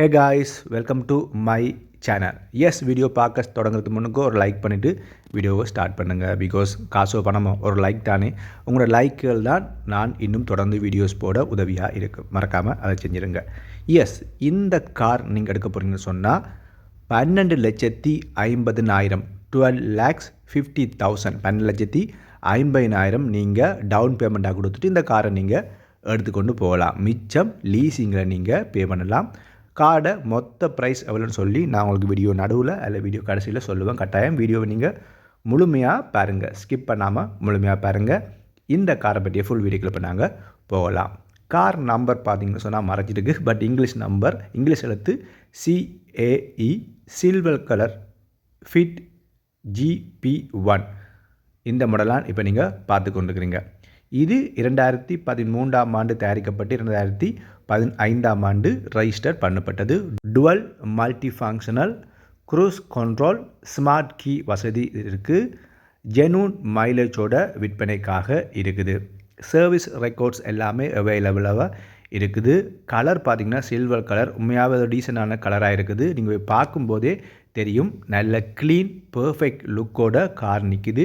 Hey guys welcome to my channel S video பார்க்க தொடங்குறதுக்கு முன்னுக்கு ஒரு லைக் பண்ணிவிட்டு வீடியோவை ஸ்டார்ட் பண்ணுங்கள் பிகாஸ் காசோ பணமோ ஒரு லைக் தானே. உங்களோட லைக்குகள் தான் நான் இன்னும் தொடர்ந்து வீடியோஸ் போட உதவியாக இருக்குது மறக்காமல் அதை செஞ்சுருங்க. எஸ் இந்த கார் நீங்கள் எடுக்க போகிறீங்கன்னு சொன்னால் பன்னெண்டு லட்சத்தி ஐம்பதுனாயிரம் டுவெல் லேக்ஸ் ஃபிஃப்டி தௌசண்ட் பன்னெண்டு லட்சத்தி ஐம்பதினாயிரம் நீங்கள் டவுன் பேமெண்ட்டாக கொடுத்துட்டு இந்த காரை நீங்கள் எடுத்துக்கொண்டு போகலாம். மிச்சம் லீஸிங்கில் நீங்கள் பே பண்ணலாம். கார்டை மொத்த ப்ரைஸ் எவ்வளோன்னு சொல்லி நான் உங்களுக்கு வீடியோ நடுவில் அல்ல வீடியோ கடைசியில் சொல்லுவேன். கட்டாயம் வீடியோவை நீங்கள் முழுமையாக பாருங்கள் ஸ்கிப் பண்ணாமல் முழுமையாக பாருங்கள் இந்த காரை பற்றிய ஃபுல் வீடியோக்கில் இப்போ நாங்கள் போகலாம். கார் நம்பர் பார்த்தீங்கன்னு சொன்னால் மறைஞ்சிருக்கு. பட் இங்கிலீஷ் நம்பர் இங்கிலீஷ் எழுத்து CAE silver colour fit GB one இந்த மாடலாக இப்போ நீங்கள் பார்த்து கொண்டுருக்கிறீங்க. இது இரண்டாயிரத்தி பதிமூன்றாம் ஆண்டு தயாரிக்கப்பட்டு இரண்டாயிரத்தி பதினைந்தாம் ஆண்டு ரெஜிஸ்டர் பண்ணப்பட்டது. Dual multi functional cruise control smart key வசதி இருக்குது ஜெனூன் மைலேஜோட விற்பனைக்காக இருக்குது. சர்வீஸ் ரெக்கார்ட்ஸ் எல்லாமே அவைலபிளாக இருக்குது. கலர் பார்த்திங்கன்னா சில்வர் கலர் உண்மையாகவே டீசெண்டான கலராக இருக்குது. நீங்கள் பார்க்கும்போதே தெரியும். நல்ல க்ளீன் பர்ஃபெக்ட் லுக்கோட கார் நிற்குது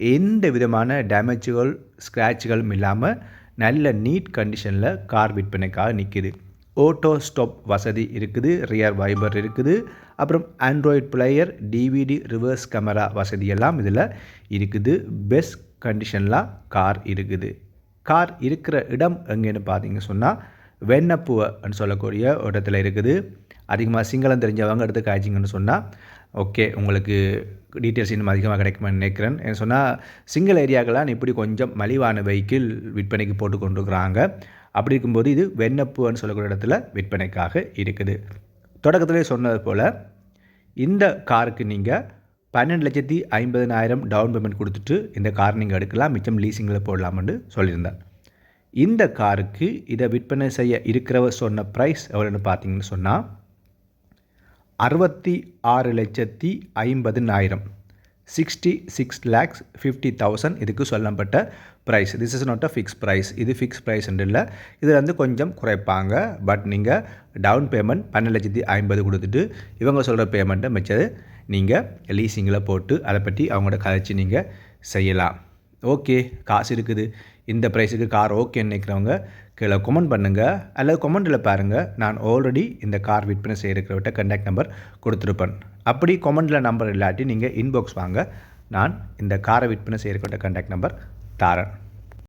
எந்த விதமான டேமேஜுகள் ஸ்க்ராட்சுகளும் இல்லாமல் நல்ல நீட் கண்டிஷனில் கார் விற்பனைக்காக நிற்கிது ஓட்டோ ஸ்டாப் வசதி இருக்குது ரியர் வைபர் இருக்குது அப்புறம் Android player DVD reverse camera வசதியெல்லாம் இதில் இருக்குது. பெஸ்ட் கண்டிஷனில் கார் இருக்குது. கார் இருக்கிற இடம் எங்கேன்னு பார்த்தீங்க சொன்னால் வெண்ணப்புவன்னு சொல்லக்கூடிய இடத்துல இருக்குது. அதிகமாக சிங்களம் தெரிஞ்சவங்க எடுத்து காய்ச்சிங்கன்னு சொன்னால் ஓகே உங்களுக்கு டீட்டெயில்ஸ் இன்னும் அதிகமாக கிடைக்குமா நினைக்கிறேன். சொன்னால் சிங்கிள் ஏரியாக்கெல்லாம் இப்படி கொஞ்சம் மலிவான வெஹிக்கிள் விற்பனைக்கு போட்டு கொண்டுருக்குறாங்க. அப்படி இருக்கும்போது இது வெண்ணப்புன்னு சொல்லக்கூடிய இடத்துல விற்பனைக்காக இருக்குது. தொடக்கத்திலே சொன்னது போல் இந்த காருக்கு நீங்கள் பன்னெண்டு லட்சத்தி ஐம்பதனாயிரம் டவுன் பேமெண்ட் கொடுத்துட்டு இந்த கார் நீங்கள் எடுக்கலாம் மிச்சம் லீசிங்கில் போடலாம்னு சொல்லியிருந்தேன். இந்த காருக்கு இதை விற்பனை செய்ய இருக்கிறவர் சொன்ன ப்ரைஸ் எவ்வளோன்னு பார்த்தீங்கன்னு சொன்னால் அறுபத்தி ஆறு லட்சத்தி ஐம்பதுனாயிரம். Sixty six lakhs fifty thousand இதுக்கு சொல்லப்பட்ட price this is not a fix price இது ஃபிக்ஸ் ப்ரைஸ் இல்லை. இதில் வந்து கொஞ்சம் குறைப்பாங்க. பட் நீங்கள் டவுன் பேமெண்ட் பன்னெண்டு லட்சத்தி ஐம்பது கொடுத்துட்டு இவங்க சொல்கிற பேமெண்ட்டை மிச்சது நீங்கள் லீசிங்கில் போட்டு அதை பற்றி அவங்களோட கதைச்சி நீங்கள் செய்யலாம். ஓகே காசு இருக்குது. இந்த ப்ரைஸுக்கு கார் ஓகே நினைக்கிறவங்க கீழே கொமெண்ட் பண்ணுங்கள் அல்லது கொமெண்ட்டில் பாருங்கள் நான் ஆல்ரெடி இந்த கார் விற்பனை செய்கிறவர்கிட்ட கண்டாக்ட் நம்பர் கொடுத்துருப்பேன். அப்படி கொமெண்டில் நம்பர் இல்லாட்டி நீங்கள் இன்பாக்ஸ் வாங்க. நான் இந்த காரை விற்பனை செய்கிறவர்கிட்ட கண்டாக்ட் நம்பர் தாரேன்.